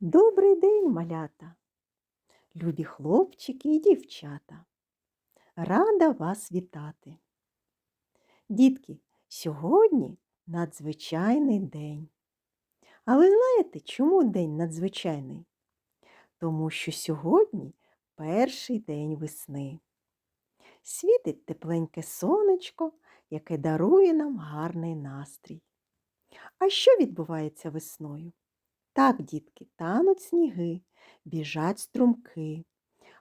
Добрий день, малята, любі хлопчики і дівчата. Рада вас вітати. Дітки, сьогодні надзвичайний день. А ви знаєте, чому день надзвичайний? Тому що сьогодні перший день весни. Світить тепленьке сонечко, яке дарує нам гарний настрій. А що відбувається весною? Так, дітки, тануть сніги, біжать струмки,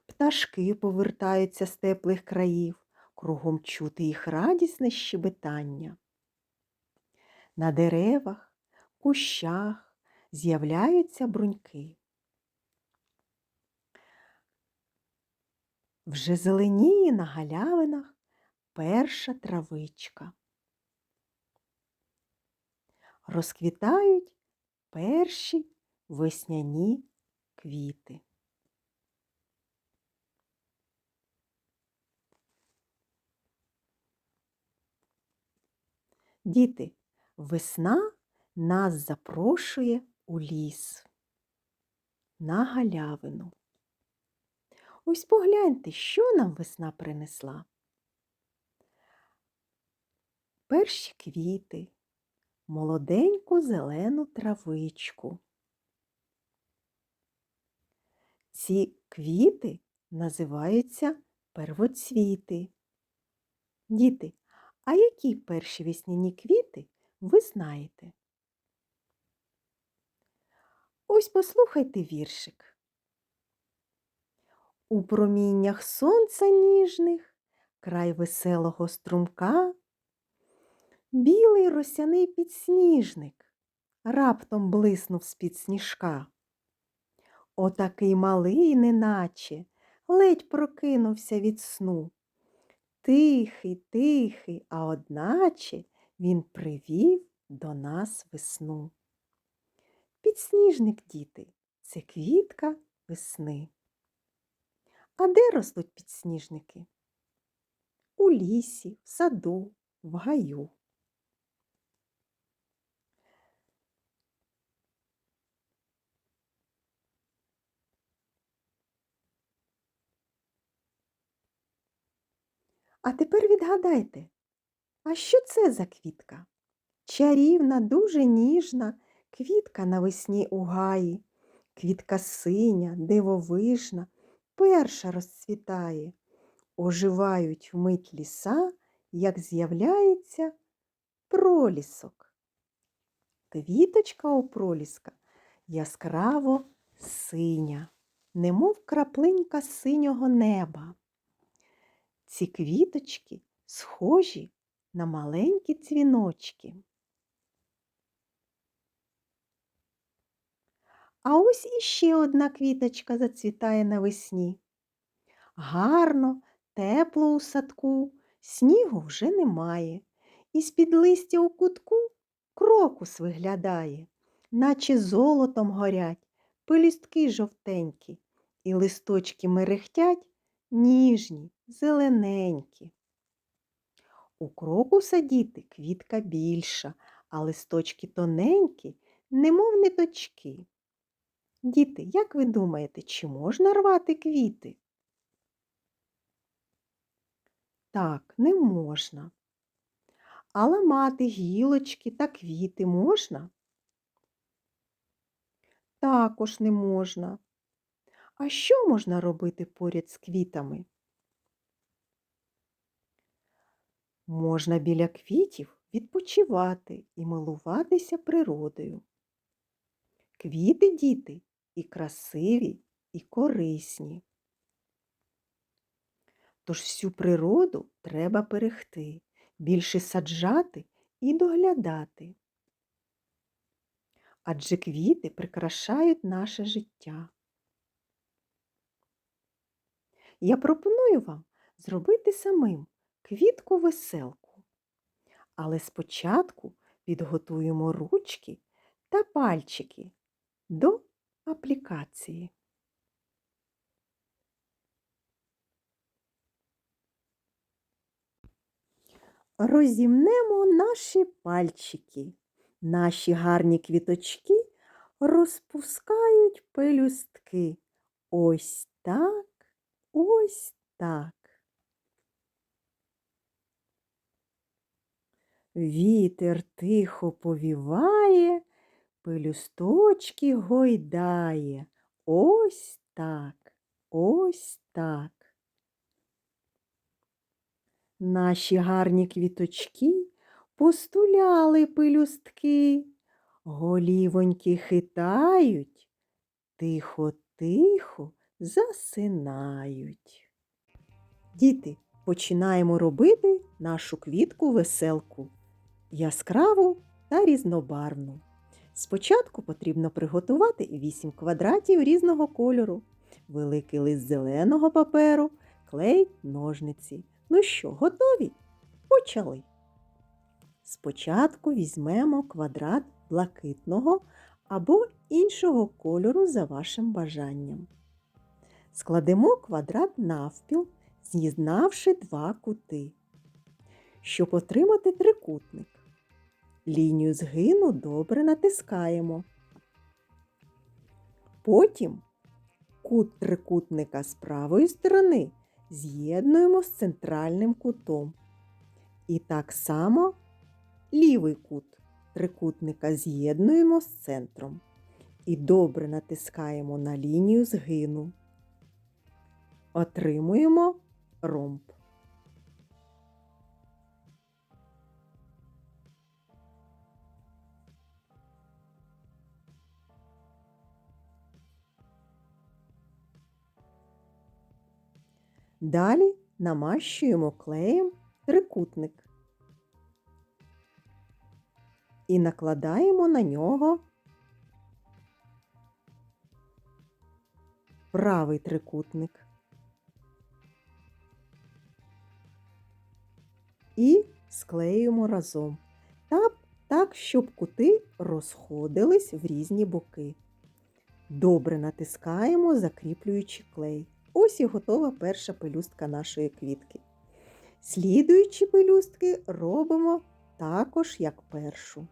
пташки повертаються з теплих країв, кругом чути їх радісне щебетання. На деревах, кущах з'являються бруньки. Вже зеленіє на галявинах перша травичка. Розквітають перші весняні квіти. Діти, весна нас запрошує у ліс на галявину. Ось погляньте, що нам весна принесла. Перші квіти, молоденьку зелену травичку. Ці квіти називаються первоцвіти. Діти, а які перші весняні квіти ви знаєте? Ось послухайте віршик. У проміннях сонця ніжних, край веселого струмка, білий росяний підсніжник раптом блиснув з-під сніжка. Отакий малий, неначе, ледь прокинувся від сну. Тихий, тихий, а одначе він привів до нас весну. Підсніжник, діти, це квітка весни. А де ростуть підсніжники? У лісі, в саду, в гаю. А тепер відгадайте, а що це за квітка? Чарівна, дуже ніжна квітка навесні у гаї, квітка синя, дивовижна, перша розцвітає, оживають вмить ліса, як з'являється пролісок. Квіточка у проліска яскраво синя, немов краплинка синього неба. Ці квіточки схожі на маленькі дзвіночки. А ось іще одна квіточка зацвітає навесні. Гарно, тепло у садку, снігу вже немає. І з-під листя у кутку крокус виглядає, наче золотом горять, пелістки жовтенькі, і листочки мерехтять ніжні, зелененькі. У крокуса діти квітка більша, а листочки тоненькі, немов ниточки. Діти, як ви думаєте, чи можна рвати квіти? Так, не можна. А ламати гілочки та квіти можна? Також не можна. А що можна робити поряд з квітами? Можна біля квітів відпочивати і милуватися природою. Квіти, діти, і красиві, і корисні. Тож всю природу треба берегти, більше саджати і доглядати. Адже квіти прикрашають наше життя. Я пропоную вам зробити самим квітку веселку. Але спочатку підготуємо ручки та пальчики до аплікації. Розімнемо наші пальчики, наші гарні квіточки розпускають пелюстки. Ось так, ось так. Вітер тихо повіває, пелюсточки гойдає. Ось так, ось так. Наші гарні квіточки постуляли пелюстки, голівоньки хитають, тихо-тихо засинають. Діти, починаємо робити нашу квітку веселку яскраву та різнобарвну. Спочатку потрібно приготувати 8 квадратів різного кольору, великий лист зеленого паперу, клей, ножниці. Ну що, готові? Почали. Спочатку візьмемо квадрат блакитного або іншого кольору за вашим бажанням. Складемо квадрат навпіл, з'єднавши два кути. Щоб отримати трикутник, лінію згину добре натискаємо. Потім кут трикутника з правої сторони з'єднуємо з центральним кутом. І так само лівий кут трикутника з'єднуємо з центром. І добре натискаємо на лінію згину. Отримуємо ромб. Далі намащуємо клеєм трикутник і накладаємо на нього правий трикутник. І склеюємо разом. Так, так, щоб кути розходились в різні боки. Добре натискаємо, закріплюючи клей. Ось і готова перша пелюстка нашої квітки. Слідуючі пелюстки робимо також як першу.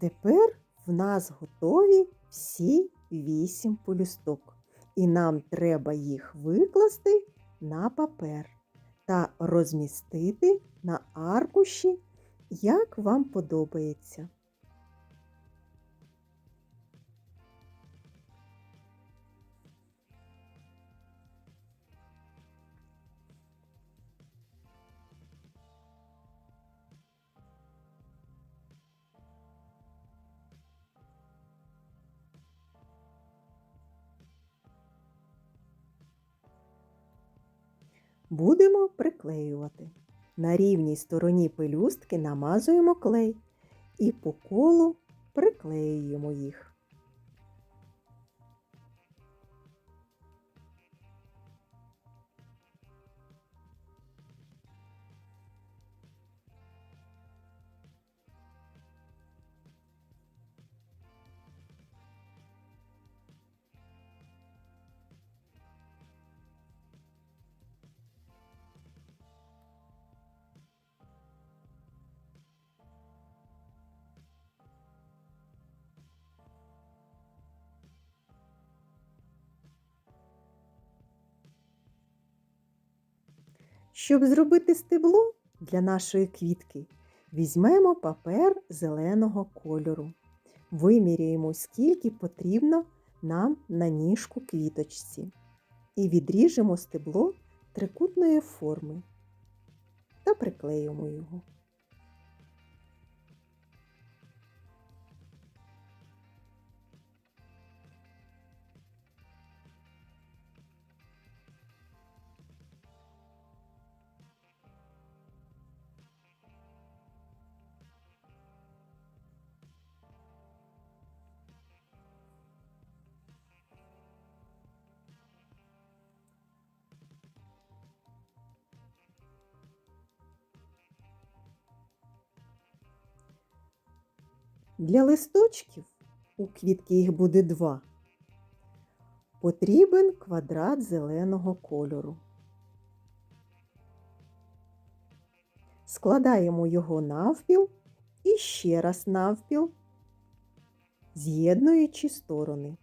Тепер в нас готові всі вісім полюсток, і нам треба їх викласти на папер та розмістити на аркуші, як вам подобається. Будемо приклеювати. На рівній стороні пелюстки намазуємо клей і по колу приклеюємо їх. Щоб зробити стебло для нашої квітки, візьмемо папер зеленого кольору. Виміряємо, скільки потрібно нам на ніжку квіточці. і відріжемо стебло трикутної форми та приклеїмо його. Для листочків, у квітки їх буде два, потрібен квадрат зеленого кольору. Складаємо його навпіл і ще раз навпіл, з'єднуючи сторони.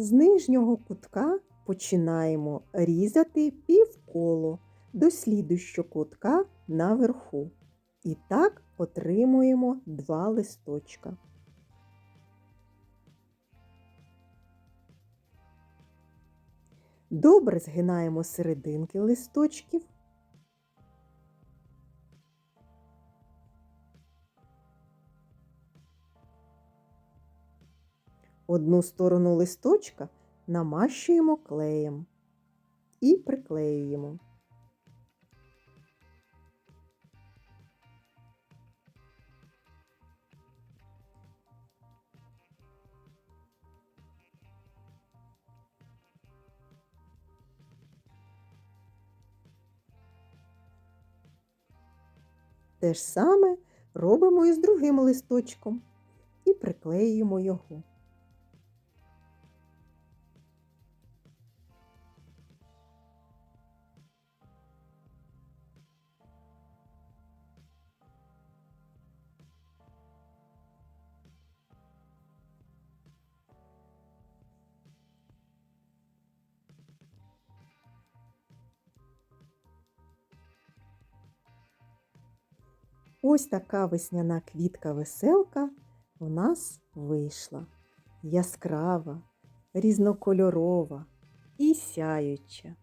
З нижнього кутка починаємо різати півколо до слідущого кутка наверху. І так отримуємо два листочка. Добре згинаємо серединки листочків. Одну сторону листочка намащуємо клеєм і приклеюємо. Те ж саме робимо і з другим листочком і приклеюємо його. Ось така весняна квітка-веселка в нас вийшла. Яскрава, різнокольорова і сяюча.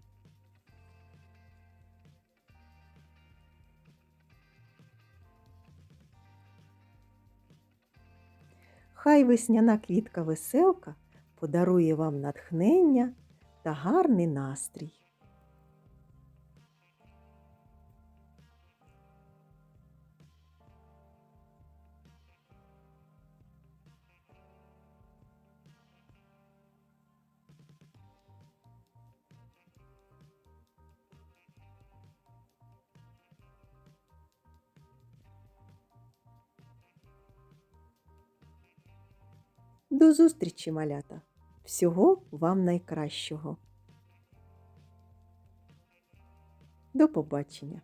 Хай весняна квітка-веселка подарує вам натхнення та гарний настрій. До зустрічі, малята! Всього вам найкращого. До побачення!